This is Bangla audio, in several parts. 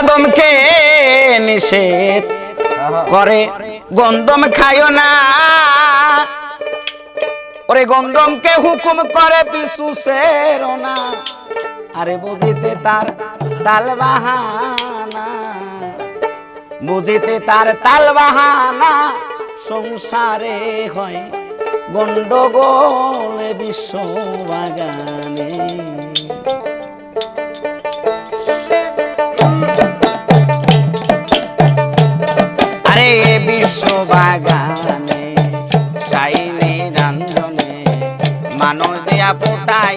আদমকে নিষেধ করে, গন্দম খায় না। ওরে গন্দমকে হুকুম করে পিছু না। আরে বুঝিতে তার তাল বাহানা। বুঝিতে তার তাল বাহানা, সংসারে হয় গন্ডগোল বিশ্ব বাগানে আরে বিশ্ব বাগানে সাইনে রঞ্জনে মানুষ দিয়া ফুটাই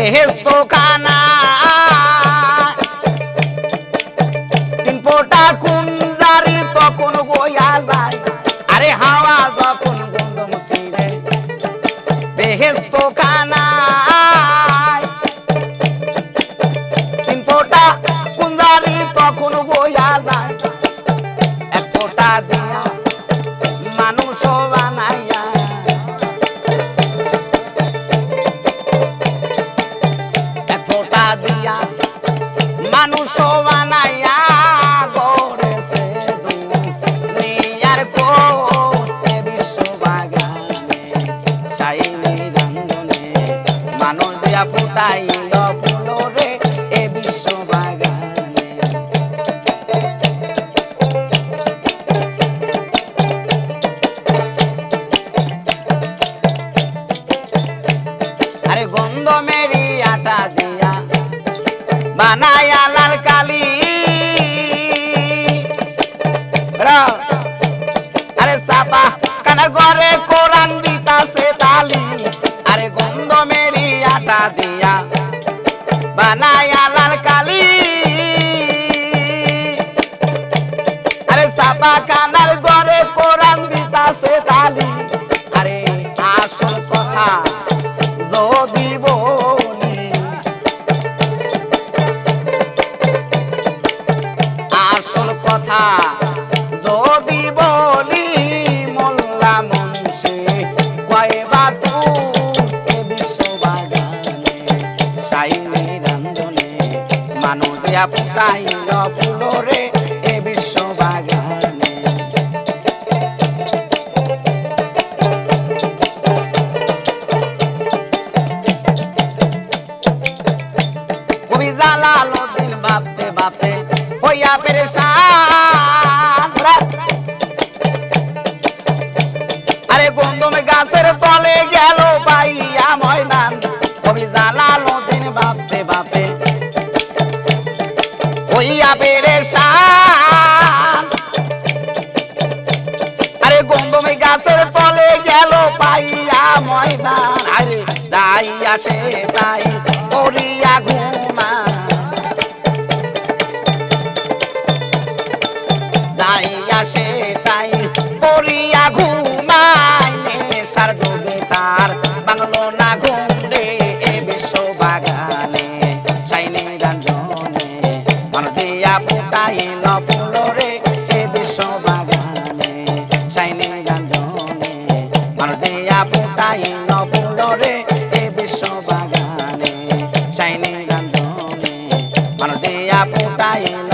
বেহেস্ত খানা দিয়া। মানুষ বানাইয়া গড়েছে দুনিয়ার কোটে বিশ্ব বাগানে সাইনি রঞ্জনে মানুষ দিয়া ফুটাইল লাল কালি। আরে সাপা, কানার ঘরে কোরআন দিতাছে তালি। আরে গন্ধ মেরি আটা দিয়া। বানায়া কথা। যদি বলি মোল্লা মুন্সি কয়বা এ বিশ্ববাগানে সাইনি রঞ্জনে মানুষ ফুটাইল ফুলরে হইয়া পেরেশান আরে গন্ধমে গাছের তলে গেল পাইয়া ময়দান আরে দাই আসে তাই করিয়া ঘুমা। দাই আসে তাই করিয়া ঘুমাই সাইলা ফুলরে এ বিশ্ব বাগানে সাইনে গান্ধনে মানুষ দেয়া ফুটাইল ফুলরে এ বিশ্ব বাগানে সাইনে গান্ধনে মানুষ দেয়া ফুটাইল